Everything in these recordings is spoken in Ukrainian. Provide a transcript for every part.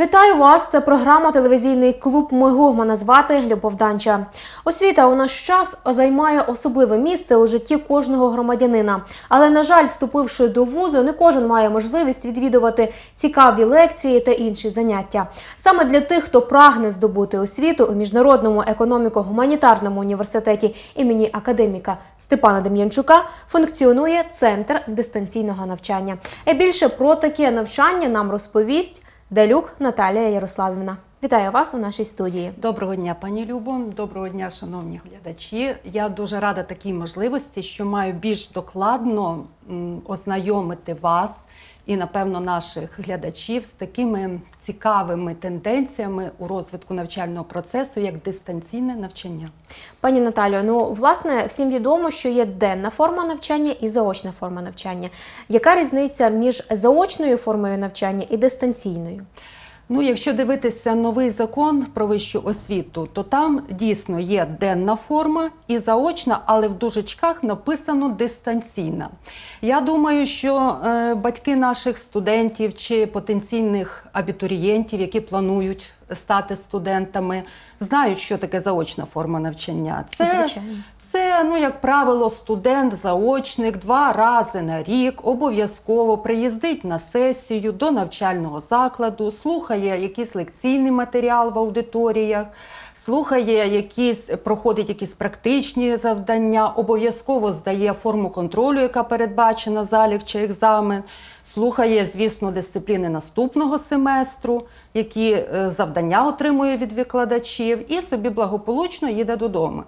Вітаю вас! Це програма Телевізійний клуб Мигу. Мене звати Любов Данча. Освіта у наш час займає особливе місце у житті кожного громадянина. Але, на жаль, вступивши до вузу, не кожен має можливість відвідувати цікаві лекції та інші заняття. Саме для тих, хто прагне здобути освіту у міжнародному економіко-гуманітарному університеті імені академіка Степана Дем'янчука, функціонує центр дистанційного навчання. І більше про таке навчання нам розповість. Делюк Наталія Ярославівна. Вітаю вас у нашій студії. Доброго дня, пані Любо. Доброго дня, шановні глядачі. Я дуже рада такій можливості, що маю більш докладно ознайомити вас і, напевно, наших глядачів з такими цікавими тенденціями у розвитку навчального процесу, як дистанційне навчання. Пані Наталію, ну власне всім відомо, що є денна форма навчання і заочна форма навчання. Яка різниця між заочною формою навчання і дистанційною? Ну, якщо дивитися новий закон про вищу освіту, то там дійсно є денна форма і заочна, але в дужечках написано дистанційна. Я думаю, що е, батьки наших студентів чи потенційних абітурієнтів, які планують стати студентами, знають, що таке заочна форма навчання. Це, Звичайно. це ну, як правило, студент, заочник два рази на рік обов'язково приїздить на сесію до навчального закладу, слухає якийсь лекційний матеріал в аудиторіях, слухає якісь, проходить якісь практичні завдання, обов'язково здає форму контролю, яка передбачена залік чи екзамен. Слухає, звісно, дисципліни наступного семестру, які е, завдання отримує від викладачів, і собі благополучно їде додому.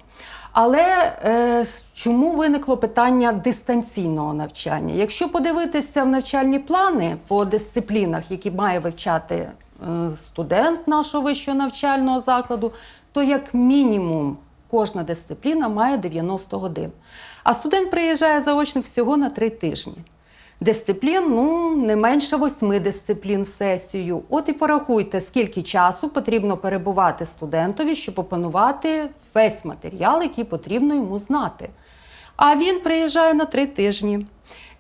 Але е, чому виникло питання дистанційного навчання? Якщо подивитися в навчальні плани по дисциплінах, які має вивчати е, студент нашого вищого навчального закладу, то як мінімум кожна дисципліна має 90 годин. А студент приїжджає заочник всього на 3 тижні. Дисциплін ну не менше восьми дисциплін в сесію. От і порахуйте, скільки часу потрібно перебувати студентові, щоб опанувати весь матеріал, який потрібно йому знати. А він приїжджає на три тижні.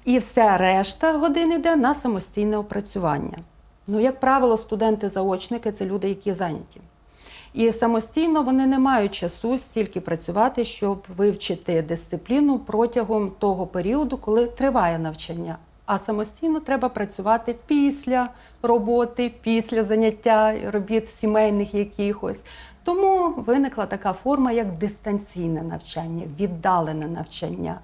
І вся решта годин йде на самостійне опрацювання. Ну, як правило, студенти-заочники це люди, які зайняті. І самостійно вони не мають часу стільки працювати, щоб вивчити дисципліну протягом того періоду, коли триває навчання. А самостійно треба працювати після роботи, після заняття робіт сімейних якихось. Тому виникла така форма, як дистанційне навчання, віддалене навчання.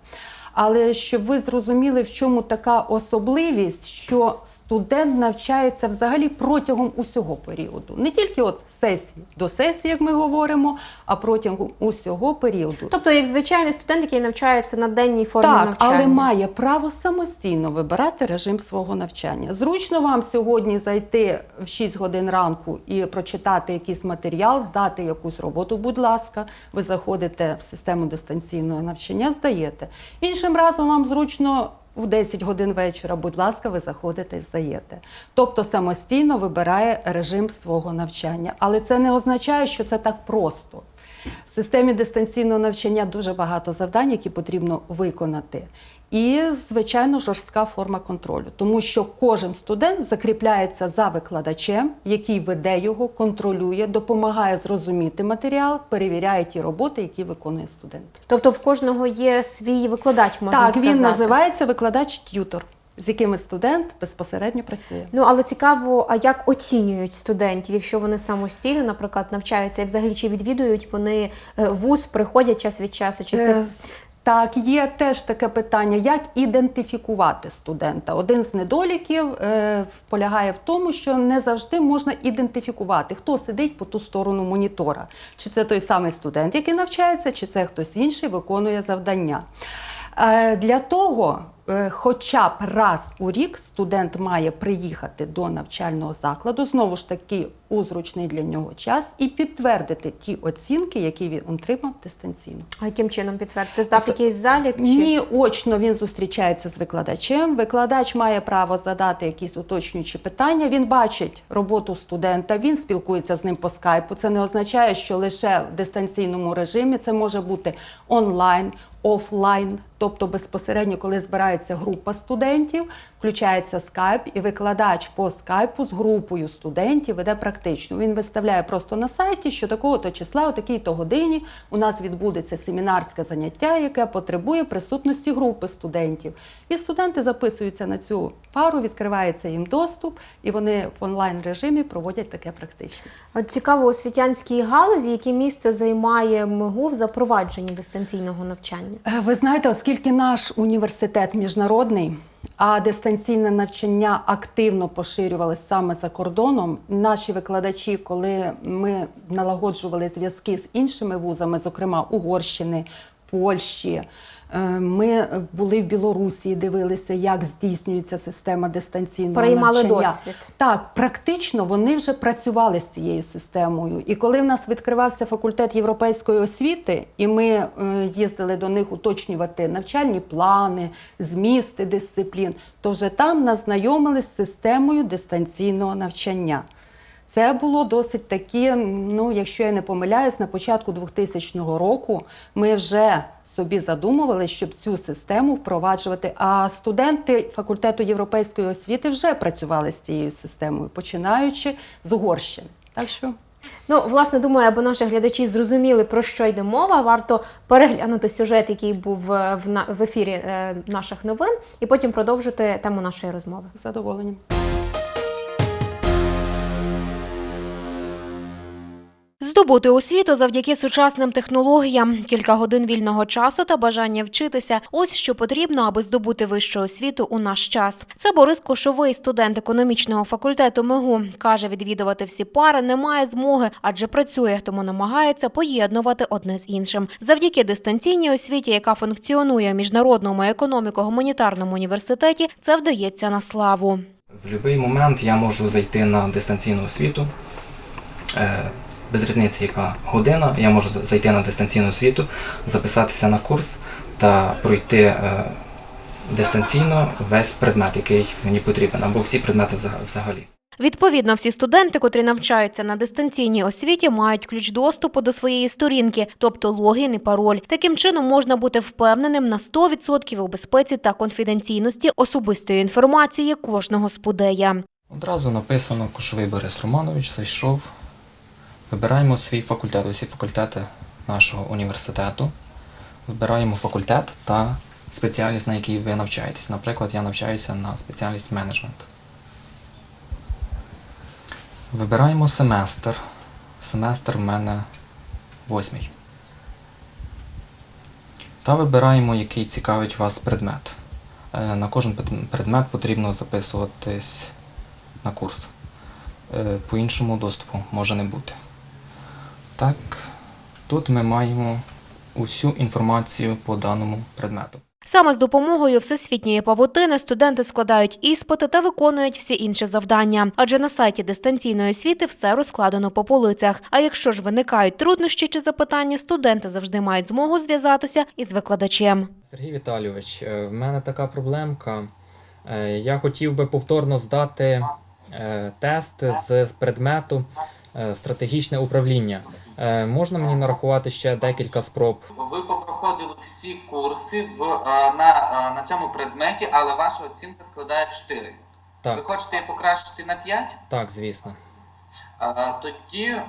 Але щоб ви зрозуміли, в чому така особливість, що студент навчається взагалі протягом усього періоду, не тільки от сесії до сесії, як ми говоримо, а протягом усього періоду. Тобто, як звичайний студент, який навчається на денній формі Так, навчання. але має право самостійно вибирати режим свого навчання. Зручно вам сьогодні зайти в 6 годин ранку і прочитати якийсь матеріал, здати якусь роботу. Будь ласка, ви заходите в систему дистанційного навчання, здаєте. Іншим разом вам зручно. В 10 годин вечора, будь ласка, ви заходите і здаєте. Тобто самостійно вибирає режим свого навчання. Але це не означає, що це так просто. В системі дистанційного навчання дуже багато завдань, які потрібно виконати. І, звичайно, жорстка форма контролю, тому що кожен студент закріпляється за викладачем, який веде його, контролює, допомагає зрозуміти матеріал, перевіряє ті роботи, які виконує студент. Тобто в кожного є свій викладач, можна так, сказати. він називається викладач-т'ютор, з якими студент безпосередньо працює. Ну але цікаво, а як оцінюють студентів, якщо вони самостійно, наприклад, навчаються і взагалі чи відвідують вони е, вуз, приходять час від часу? Чи це Е, Так, є теж таке питання, як ідентифікувати студента. Один з недоліків е, полягає в тому, що не завжди можна ідентифікувати, хто сидить по ту сторону монітора. Чи це той самий студент, який навчається, чи це хтось інший виконує завдання. Е, Для того, хоча б раз у рік студент має приїхати до навчального закладу, знову ж таки у зручний для нього час, і підтвердити ті оцінки, які він отримав дистанційно. а яким чином підтвердити? Здав З- якийсь залік? Чи... Ні, очно він зустрічається з викладачем. Викладач має право задати якісь уточнюючі питання. Він бачить роботу студента, він спілкується з ним по скайпу. Це не означає, що лише в дистанційному режимі це може бути онлайн, офлайн, тобто безпосередньо, коли збираються відкривається група студентів, включається скайп, і викладач по скайпу з групою студентів веде практично. Він виставляє просто на сайті, що такого-то числа, о такій-то годині у нас відбудеться семінарське заняття, яке потребує присутності групи студентів. І студенти записуються на цю пару, відкривається їм доступ, і вони в онлайн режимі проводять таке практичне. От цікаво, у освітянській галузі, яке місце займає МИГУ в запровадженні дистанційного навчання? Е, Ви знаєте, оскільки наш університет міжнародний, а дистанційне навчання активно поширювалося саме за кордоном, наші викладачі, коли ми налагоджували зв'язки з іншими вузами, зокрема Угорщини, Польщі. Е, Ми були в Білорусі, дивилися, як здійснюється система дистанційного Переймали навчання. досвід. Так, практично вони вже працювали з цією системою. І коли в нас відкривався факультет європейської освіти, і ми е, їздили до них уточнювати навчальні плани, змісти дисциплін, то вже там нас знайомили з системою дистанційного навчання. Це було досить такі, ну, якщо я не помиляюсь, на початку 2000 року ми вже собі задумували, щоб цю систему впроваджувати. А студенти факультету європейської освіти вже працювали з цією системою, починаючи з Угорщини. Так що Ну, власне, думаю, аби наші глядачі зрозуміли, про що йде мова, варто переглянути сюжет, який був е, в, ефірі е, наших новин, і потім продовжити тему нашої розмови. з задоволенням. Здобути освіту завдяки сучасним технологіям, кілька годин вільного часу та бажання вчитися. Ось що потрібно, аби здобути вищу освіту у наш час. Це Борис Кошовий, студент економічного факультету МИГУ. каже, відвідувати всі пари немає змоги, адже працює, тому намагається поєднувати одне з іншим. Завдяки дистанційній освіті, яка функціонує в міжнародному економіко-гуманітарному університеті, це вдається на славу. В будь-який момент я можу зайти на дистанційну освіту. Без різниці, яка година, я можу зайти на дистанційну освіту, записатися на курс та пройти е, дистанційно весь предмет, який мені потрібен, або всі предмети взага- взагалі. Відповідно, всі студенти, котрі навчаються на дистанційній освіті, мають ключ доступу до своєї сторінки, тобто логін і пароль. Таким чином можна бути впевненим на 100% у безпеці та конфіденційності особистої інформації кожного спудея. Одразу написано Кушовий Борис Романович, зайшов. Вибираємо свій факультет, усі факультети нашого університету. Вибираємо факультет та спеціальність, на якій ви навчаєтесь. Наприклад, я навчаюся на спеціальність менеджмент. Вибираємо семестр. Семестр в мене восьмий. Та вибираємо, який цікавить вас предмет. Е, На кожен предмет потрібно записуватись на курс. Е, По-іншому доступу може не бути. Так, тут ми маємо усю інформацію по даному предмету. Саме з допомогою всесвітньої павутини студенти складають іспити та виконують всі інші завдання. Адже на сайті дистанційної освіти все розкладено по полицях. А якщо ж виникають труднощі чи запитання, студенти завжди мають змогу зв'язатися із викладачем. Сергій Віталійович, е, в мене така проблемка. Е, Я хотів би повторно здати е, тест з предмету стратегічне управління. Е, Можна мені нарахувати ще декілька спроб? Ви попроходили всі курси в, е, на, е, на цьому предметі, але ваша оцінка складає 4. Ви Так, хочете її покращити на 5? так, звісно. Е, Тоді е,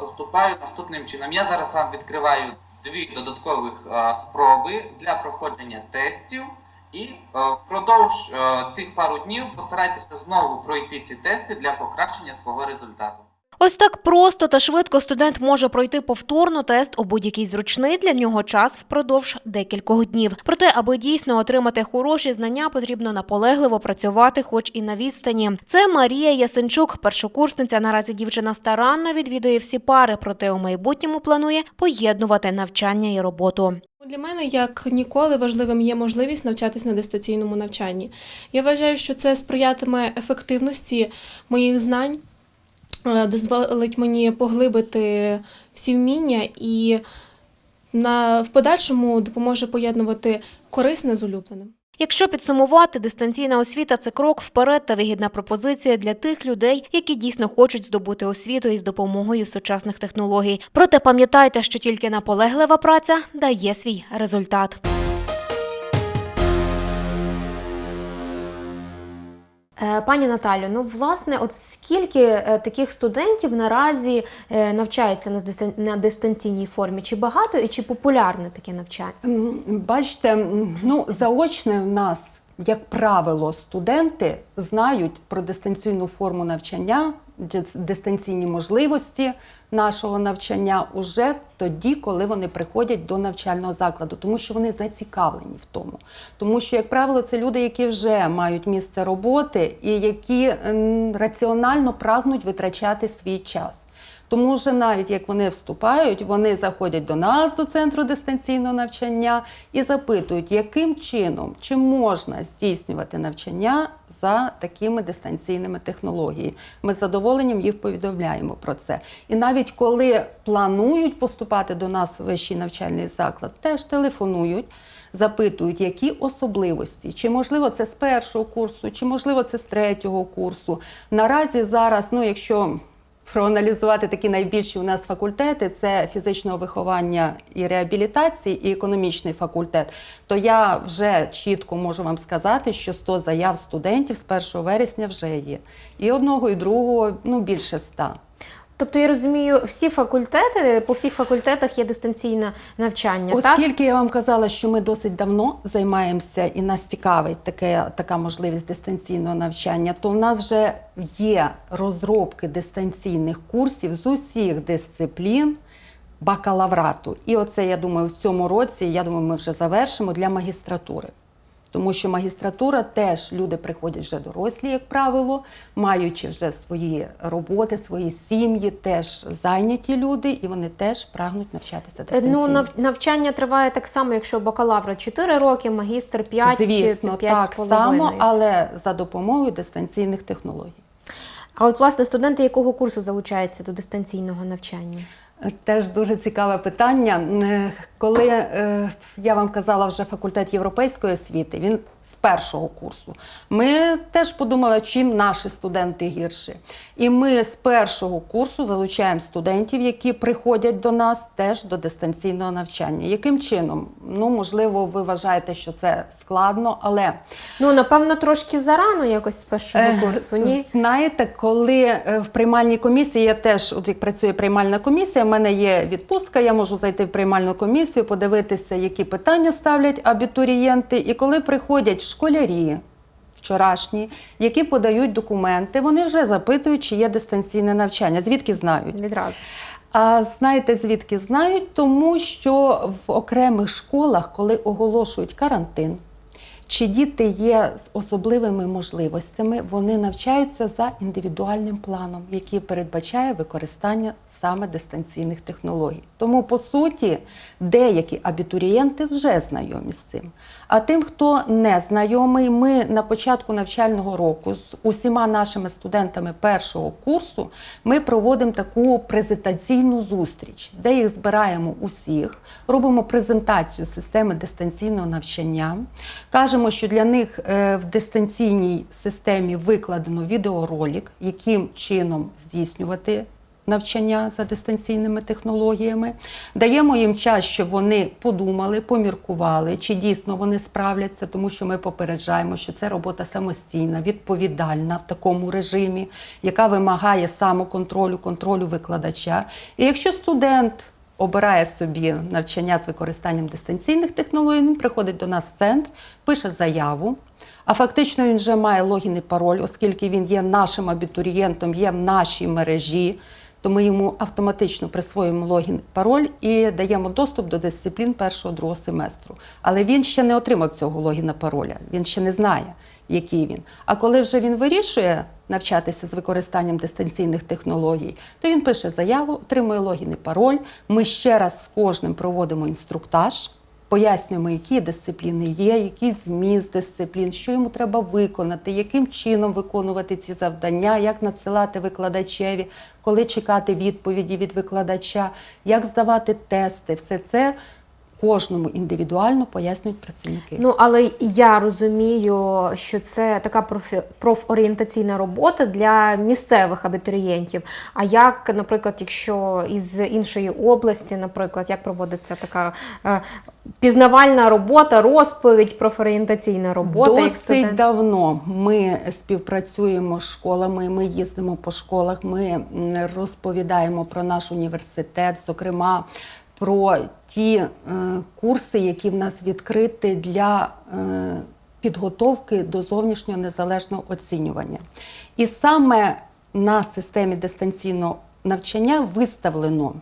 поступаю наступним чином. Я зараз вам відкриваю дві додаткових е, спроби для проходження тестів. І е, впродовж е, цих пару днів постарайтеся знову пройти ці тести для покращення свого результату. Ось так просто та швидко студент може пройти повторно тест у будь-який зручний для нього час впродовж декількох днів. Проте, аби дійсно отримати хороші знання, потрібно наполегливо працювати, хоч і на відстані. Це Марія Ясенчук, першокурсниця. Наразі дівчина старанно відвідує всі пари, проте у майбутньому планує поєднувати навчання і роботу. Для мене як ніколи важливим є можливість навчатись на дистанційному навчанні. Я вважаю, що це сприятиме ефективності моїх знань, дозволить мені поглибити всі вміння і на, в подальшому допоможе поєднувати корисне з улюбленим. Якщо підсумувати, дистанційна освіта це крок вперед та вигідна пропозиція для тих людей, які дійсно хочуть здобути освіту із допомогою сучасних технологій. Проте пам'ятайте, що тільки наполеглива праця дає свій результат. Пані Наталю, ну власне, от скільки е, таких студентів наразі е, навчається на дистан- на дистанційній формі? Чи багато і чи популярне таке навчання? Бачите, ну заочне в нас, як правило, студенти знають про дистанційну форму навчання, дистанційні можливості нашого навчання уже тоді, коли вони приходять до навчального закладу, тому що вони зацікавлені в тому. Тому що, як правило, це люди, які вже мають місце роботи і які раціонально прагнуть витрачати свій час. Тому вже навіть як вони вступають, вони заходять до нас, до центру дистанційного навчання, і запитують, яким чином чи можна здійснювати навчання за такими дистанційними технологіями. Ми з задоволенням їх повідомляємо про це. І навіть коли планують поступати до нас в вищий навчальний заклад, теж телефонують. Запитують, які особливості, чи можливо це з першого курсу, чи можливо це з третього курсу. Наразі зараз, ну якщо проаналізувати такі найбільші у нас факультети: це фізичного виховання і реабілітації, і економічний факультет. То я вже чітко можу вам сказати, що 100 заяв студентів з 1 вересня вже є. І одного, і другого ну більше 100. Тобто я розумію, всі факультети по всіх факультетах є дистанційне навчання. так? Оскільки я вам казала, що ми досить давно займаємося і нас цікавить таке, така можливість дистанційного навчання, то в нас вже є розробки дистанційних курсів з усіх дисциплін бакалаврату. І оце, я думаю, в цьому році, я думаю, ми вже завершимо для магістратури. Тому що магістратура теж люди приходять вже дорослі, як правило, маючи вже свої роботи, свої сім'ї, теж зайняті люди, і вони теж прагнуть навчатися Е, дистанційно. Ну, нав- навчання триває так само, якщо бакалавра 4 роки, магістр 5 Звісно, чи 5 так само, але за допомогою дистанційних технологій. А от власне студенти якого курсу залучаються до дистанційного навчання? Теж дуже цікаве питання. Е, Коли е, я вам казала вже факультет європейської освіти, він з першого курсу. Ми теж подумали, чим наші студенти гірші. І ми з першого курсу залучаємо студентів, які приходять до нас теж до дистанційного навчання. Яким чином? Ну, можливо, ви вважаєте, що це складно, але Ну, напевно, трошки зарано якось з першого Е, курсу, ні? Знаєте, коли в приймальній комісії я теж, от як працює приймальна комісія, мене є відпустка, я можу зайти в приймальну комісію, подивитися, які питання ставлять абітурієнти. І коли приходять школярі вчорашні, які подають документи, вони вже запитують, чи є дистанційне навчання. Звідки знають? Відразу. А знаєте, звідки знають? Тому що в окремих школах, коли оголошують карантин, чи діти є з особливими можливостями, вони навчаються за індивідуальним планом, який передбачає використання саме дистанційних технологій. Тому, по суті, деякі абітурієнти вже знайомі з цим. А тим, хто не знайомий, ми на початку навчального року з усіма нашими студентами першого курсу ми проводимо таку презентаційну зустріч, де їх збираємо усіх, робимо презентацію системи дистанційного навчання. Кажемо, що для них е, в дистанційній системі викладено відеоролик, яким чином здійснювати навчання за дистанційними технологіями. Даємо їм час, щоб вони подумали, поміркували, чи дійсно вони справляться, тому що ми попереджаємо, що це робота самостійна, відповідальна в такому режимі, яка вимагає самоконтролю, контролю викладача. І якщо студент обирає собі навчання з використанням дистанційних технологій, він приходить до нас в центр, пише заяву. А фактично він вже має логін і пароль, оскільки він є нашим абітурієнтом, є в нашій мережі, то ми йому автоматично присвоюємо логін і пароль і даємо доступ до дисциплін першого другого семестру. Але він ще не отримав цього логіна пароля, він ще не знає, який він. А коли вже він вирішує навчатися з використанням дистанційних технологій, то він пише заяву, отримує логін і пароль. Ми ще раз з кожним проводимо інструктаж. Пояснюємо, які дисципліни є, який зміст дисциплін, що йому треба виконати, яким чином виконувати ці завдання, як надсилати викладачеві, коли чекати відповіді від викладача, як здавати тести. Все це кожному індивідуально пояснюють працівники. Ну але я розумію, що це така профі- профорієнтаційна робота для місцевих абітурієнтів. А як, наприклад, якщо із іншої області, наприклад, як проводиться така е, пізнавальна робота, розповідь, профорієнтаційна робота, як студент? давно ми співпрацюємо з школами, ми їздимо по школах, ми розповідаємо про наш університет, зокрема про ті е, курси, які в нас відкриті для е, підготовки до зовнішнього незалежного оцінювання. І саме на системі дистанційного навчання виставлено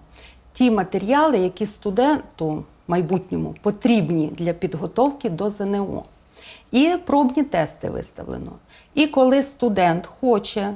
ті матеріали, які студенту майбутньому потрібні для підготовки до ЗНО. І пробні тести виставлено. І коли студент хоче,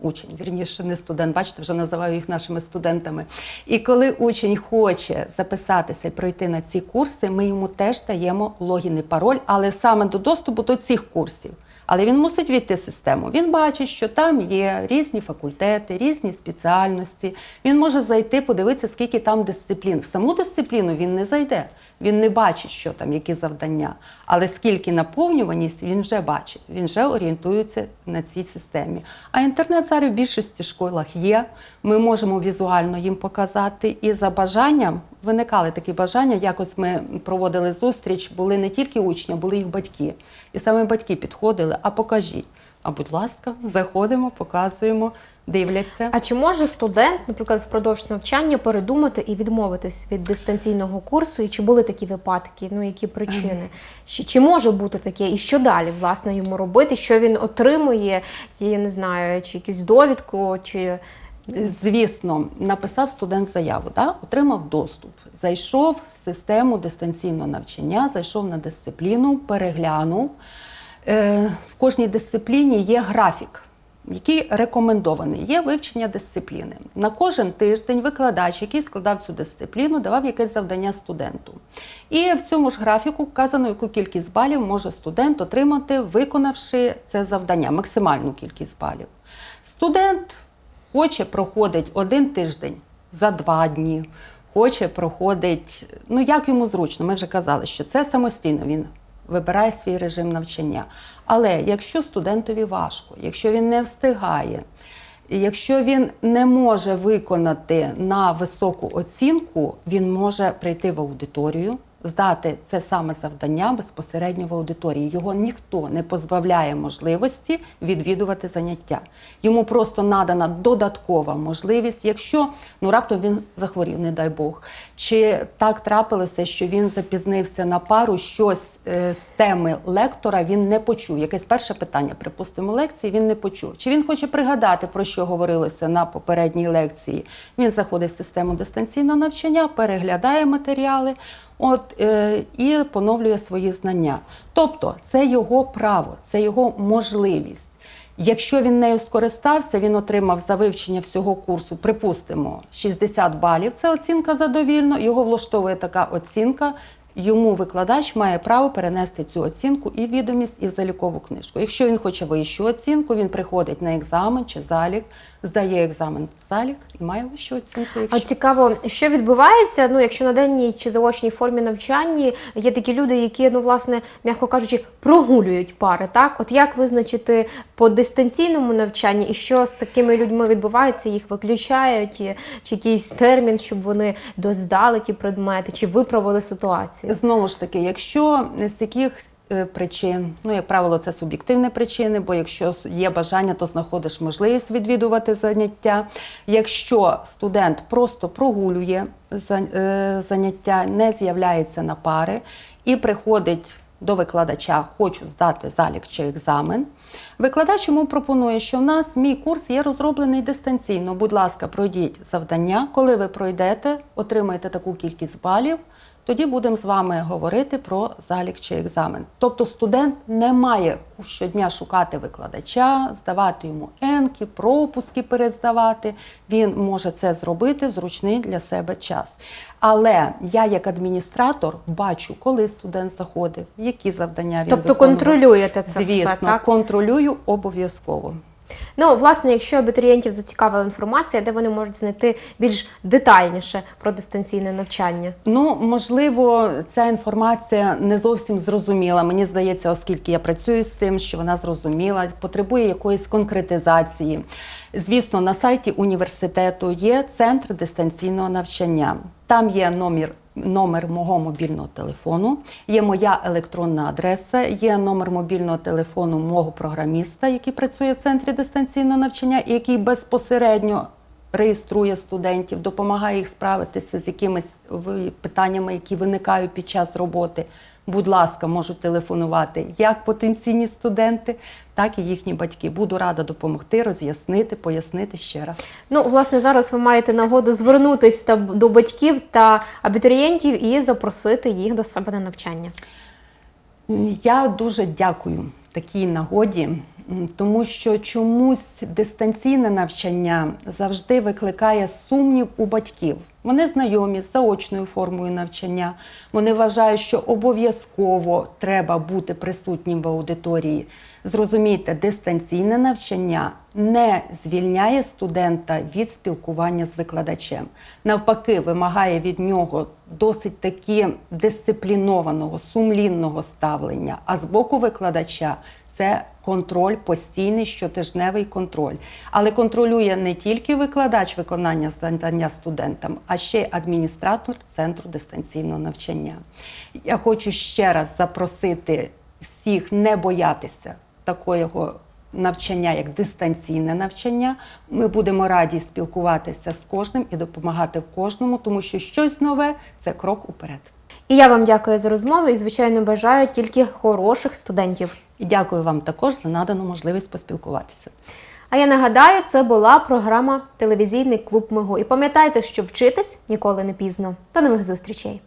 учень, вірніше, не студент, бачите, вже називаю їх нашими студентами. І коли учень хоче записатися і пройти на ці курси, ми йому теж даємо логін і пароль, але саме до доступу до цих курсів. Але він мусить війти в систему. Він бачить, що там є різні факультети, різні спеціальності. Він може зайти, подивитися, скільки там дисциплін. В саму дисципліну він не зайде. Він не бачить, що там, які завдання. Але скільки наповнюваність він вже бачить, він вже орієнтується на цій системі. А інтернет зараз в більшості школах є. Ми можемо візуально їм показати. І за бажанням виникали такі бажання. Якось ми проводили зустріч, були не тільки учні, а були їх батьки. І саме батьки підходили, а покажіть. А будь ласка, заходимо, показуємо, дивляться. А чи може студент, наприклад, впродовж навчання передумати і відмовитись від дистанційного курсу? І чи були такі випадки? Ну які причини? Чи, чи може бути таке? І що далі власне йому робити? Що він отримує? Я не знаю, чи якусь довідку, чи Звісно, написав студент заяву, да? отримав доступ, зайшов в систему дистанційного навчання, зайшов на дисципліну, переглянув. Е, в кожній дисципліні є графік, який рекомендований. Є вивчення дисципліни. На кожен тиждень викладач, який складав цю дисципліну, давав якесь завдання студенту. І в цьому ж графіку вказано, яку кількість балів може студент отримати, виконавши це завдання, максимальну кількість балів. Студент хоче проходить один тиждень за два дні, хоче проходить, ну як йому зручно. Ми вже казали, що це самостійно він вибирає свій режим навчання. Але якщо студентові важко, якщо він не встигає, якщо він не може виконати на високу оцінку, він може прийти в аудиторію, здати це саме завдання безпосередньо в аудиторії. Його ніхто не позбавляє можливості відвідувати заняття. Йому просто надана додаткова можливість, якщо ну раптом він захворів, не дай Бог, чи так трапилося, що він запізнився на пару, щось е, з теми лектора він не почув. Якесь перше питання, припустимо, лекції він не почув. Чи він хоче пригадати, про що говорилося на попередній лекції? Він заходить в систему дистанційного навчання, переглядає матеріали. От е, і поновлює свої знання. Тобто це його право, це його можливість. Якщо він нею скористався, він отримав за вивчення всього курсу, припустимо, 60 балів. Це оцінка задовільно. Його влаштовує така оцінка. Йому викладач має право перенести цю оцінку і відомість, і в залікову книжку. Якщо він хоче вищу оцінку, він приходить на екзамен чи залік, здає екзамен в залік і має вищу оцінку. А цікаво, що відбувається? Ну, якщо на денній чи заочній формі навчання є такі люди, які, ну, власне, м'яко кажучи, прогулюють пари. Так, от як визначити по дистанційному навчанні, і що з такими людьми відбувається? Їх виключають, і- чи якийсь термін, щоб вони доздали ті предмети, чи виправили ситуацію? Знову ж таки, якщо з яких е, причин, ну як правило, це суб'єктивні причини, бо якщо є бажання, то знаходиш можливість відвідувати заняття. Якщо студент просто прогулює е, заняття, не з'являється на пари і приходить. До викладача хочу здати залік чи екзамен. Викладач йому пропонує, що в нас мій курс є розроблений дистанційно. Будь ласка, пройдіть завдання. Коли ви пройдете, отримаєте таку кількість балів, тоді будемо з вами говорити про залік чи екзамен. Тобто студент не має щодня шукати викладача, здавати йому енки, пропуски перездавати. Він може це зробити в зручний для себе час. Але я, як адміністратор, бачу, коли студент заходив, які завдання він Тобто виконував. контролюєте це Звісно, все, так? контролюю обов'язково. Ну, власне, якщо абітурієнтів зацікавила інформація, де вони можуть знайти більш детальніше про дистанційне навчання. Ну, можливо, ця інформація не зовсім зрозуміла. Мені здається, оскільки я працюю з цим, що вона зрозуміла, потребує якоїсь конкретизації. Звісно, на сайті університету є центр дистанційного навчання. Там є номер. Номер мого мобільного телефону, є моя електронна адреса, є номер мобільного телефону мого програміста, який працює в центрі дистанційного навчання, і який безпосередньо реєструє студентів, допомагає їх справитися з якимись питаннями, які виникають під час роботи. Будь ласка, можуть телефонувати як потенційні студенти, так і їхні батьки. Буду рада допомогти, роз'яснити, пояснити ще раз. Ну, власне, зараз ви маєте нагоду звернутися до батьків та абітурієнтів і запросити їх до себе на навчання. Я дуже дякую такій нагоді, тому що чомусь дистанційне навчання завжди викликає сумнів у батьків. Вони знайомі з заочною формою навчання. Вони вважають, що обов'язково треба бути присутнім в аудиторії. Зрозумійте, дистанційне навчання не звільняє студента від спілкування з викладачем. Навпаки, вимагає від нього досить таки дисциплінованого, сумлінного ставлення. А з боку викладача це контроль, постійний щотижневий контроль. Але контролює не тільки викладач виконання завдання студентам, а ще й адміністратор центру дистанційного навчання. Я хочу ще раз запросити всіх не боятися такого навчання, як дистанційне навчання. Ми будемо раді спілкуватися з кожним і допомагати в кожному, тому що щось нове це крок уперед. І я вам дякую за розмову і, звичайно, бажаю тільки хороших студентів. І дякую вам також за надану можливість поспілкуватися. А я нагадаю, це була програма Телевізійний клуб Мигу. І пам'ятайте, що вчитись ніколи не пізно. До нових зустрічей!